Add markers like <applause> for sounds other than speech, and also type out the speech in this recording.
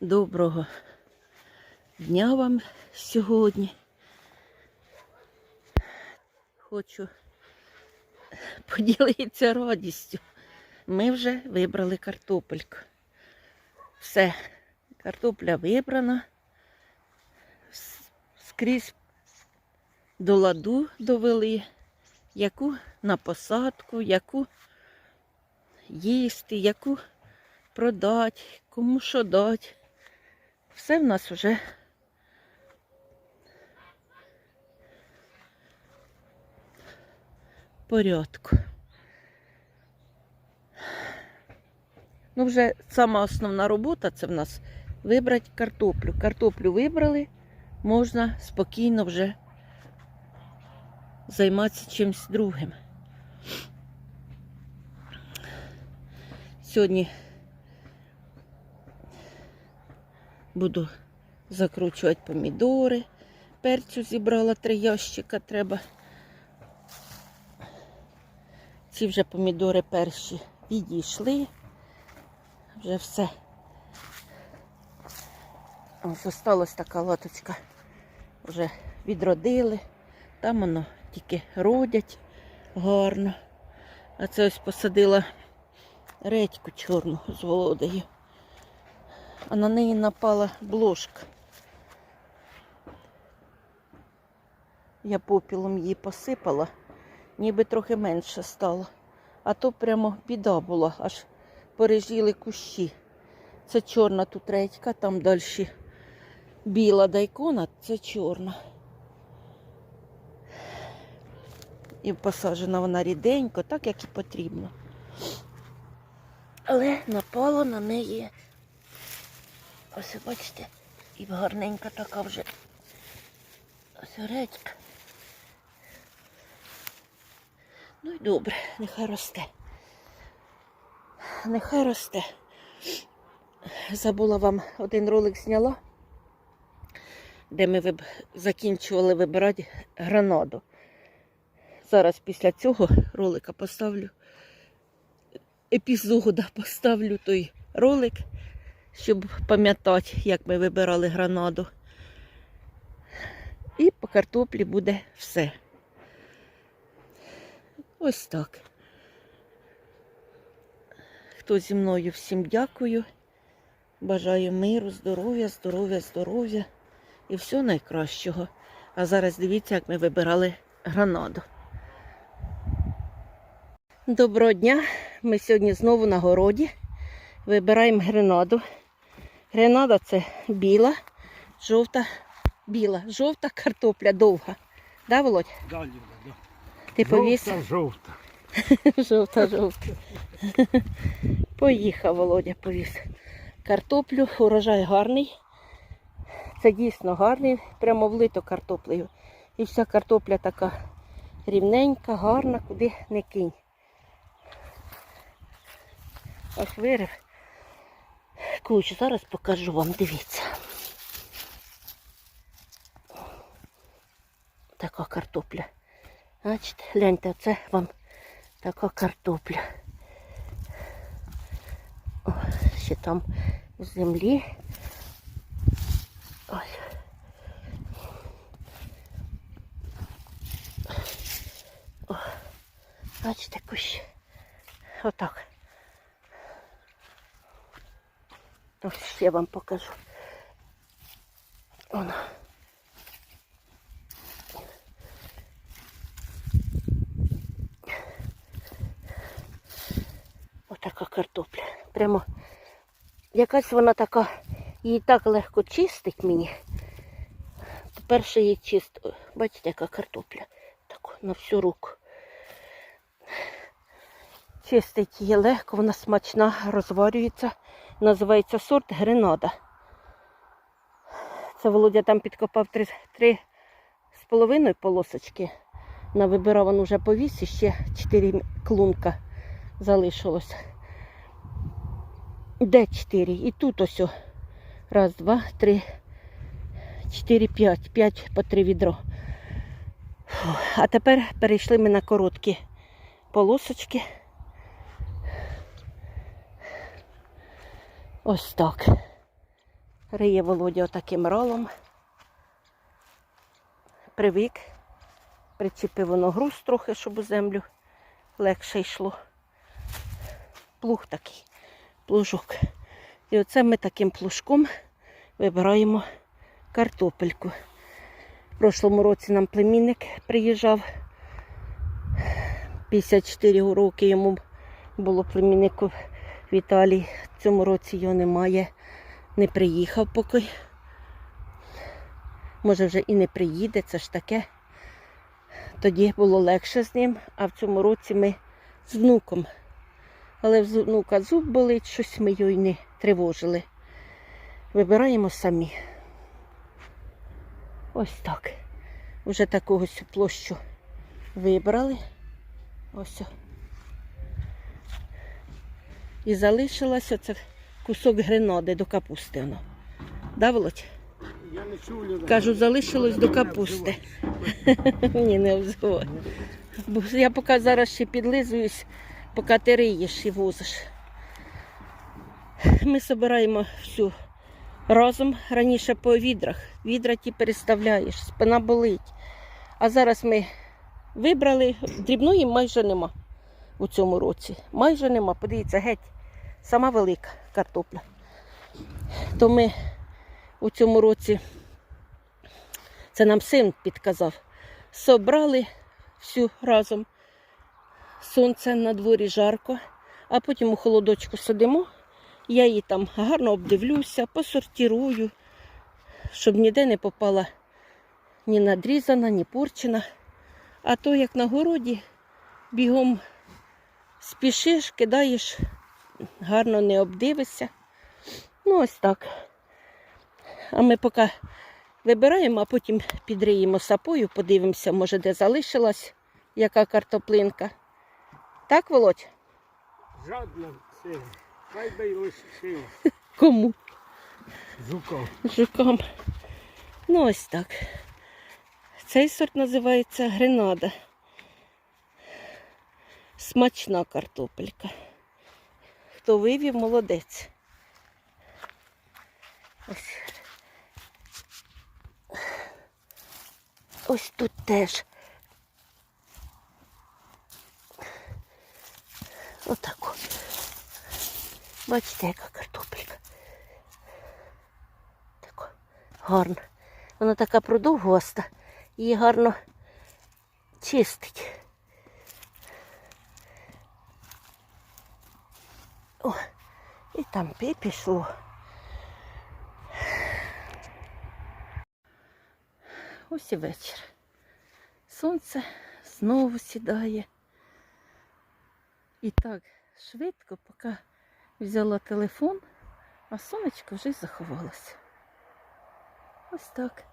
Доброго дня вам сьогодні. Хочу поділитися радістю. Ми вже вибрали картопельку. Все, картопля вибрана. Скрізь до ладу довели, яку на посадку, яку їсти, яку продати, кому що дати. Все в нас вже порядку. Ну, вже сама основна робота це в нас вибрати картоплю. Картоплю вибрали, можна спокійно вже займатися чимось другим. Сьогодні буду закручувати помідори. Перцю зібрала три ящика треба. Ці вже помідори перші відійшли. Вже все. Ось така латочка. Вже відродили. Там воно тільки родять гарно. А це ось посадила редьку чорну з володою. А на неї напала блошка. Я попілом її посипала, ніби трохи менше стало. А то прямо біда була, аж пережили кущі. Це чорна тут редька, там далі біла дайкона, це чорна. І посаджена вона ріденько, так як і потрібно. Але напало на неї. Ось бачите, і гарненька така вже ось редька. Ну і добре, нехай росте. Нехай росте. Забула вам один ролик зняла, де ми виб... закінчували вибирати гранаду. Зараз після цього ролика поставлю епізода поставлю той ролик, щоб пам'ятати, як ми вибирали гранаду. І по картоплі буде все. Ось так. Хто зі мною всім дякую. Бажаю миру, здоров'я, здоров'я, здоров'я і всього найкращого. А зараз дивіться, як ми вибирали гранаду. Доброго дня! Ми сьогодні знову на городі. Вибираємо гренаду. Гренада це біла, жовта, біла, жовта картопля довга. Да, Володь? Далі, да. Ти повіз? <laughs> Жовта, жовта. Жовта, <laughs> жовта. Поїхав Володя, повіз. Картоплю, урожай гарний. Це дійсно гарний, прямо влито картоплею. І вся картопля така рівненька, гарна, куди не кинь. Ось вирив. Кучу, зараз покажу вам, дивіться. Така картопля. Бачите, гляньте, це вам така картопля. О, ще там в землі. Ось. О, бачите, кущ. Отак. Ось ще вам покажу. Воно. Отака картопля. Прямо якась вона така, її так легко чистить мені. По-перше, її чисто. Бачите, яка картопля. Так, на всю руку. Чистить її легко, вона смачна, розварюється. Називається сорт Гренада. Це Володя там підкопав три, три з половиною полосочки. На вибирав вже повіс і ще чотири клунка залишилось. Де чотири? І тут ось. Раз, два, три, чотири, п'ять. П'ять по три відро. А тепер перейшли ми на короткі полосочки. Ось так. Риє Володя отаким ролом. Привик. Причепив воно груз трохи, щоб у землю легше йшло. Плуг такий, плужок. І оце ми таким плужком вибираємо картопельку. В прошлому році нам племінник приїжджав. 54 роки йому було племіннику в Італії. В цьому році його немає. Не приїхав поки. Може вже і не приїде, це ж таке. Тоді було легше з ним, а в цьому році ми з внуком. Але в внука зуб болить, щось ми його й не тривожили. Вибираємо самі. Ось так. Уже таку ось площу вибрали. Ось. І залишилось оце кусок гренади до капусти. Воно. Да, Володь? Я не людей. Кажу, залишилось до капусти. <laughs> Ні, не обзивай. Бо я поки зараз ще підлизуюсь, поки ти риєш і возиш. Ми збираємо всю разом раніше по відрах. Відра ті переставляєш, спина болить. А зараз ми вибрали, дрібної майже нема у цьому році. Майже нема. Подивіться, геть, сама велика картопля. То ми у цьому році, це нам син підказав, собрали всю разом. Сонце на дворі жарко, а потім у холодочку сидимо. Я її там гарно обдивлюся, посортирую, щоб ніде не попала ні надрізана, ні порчена. А то, як на городі, бігом спішиш, кидаєш, гарно не обдивишся. Ну, ось так. А ми поки вибираємо, а потім підриємо сапою, подивимося, може, де залишилась яка картоплинка. Так, Володь? Жадно син. Хай би й лишив <laughs> Кому? жуков. Жукам. Ну, ось так. Цей сорт називається гренада. Смачна картопелька. Хто вивів, молодець. Ось. Ось тут теж. Отак. от. Бачите, яка картопелька. Тако гарна. Вона така продовгоста, її гарно чистить. О, і там пі пішло. Ось і вечір. Сонце знову сідає. І так швидко, поки взяла телефон, а сонечко вже й заховалося. Ось так.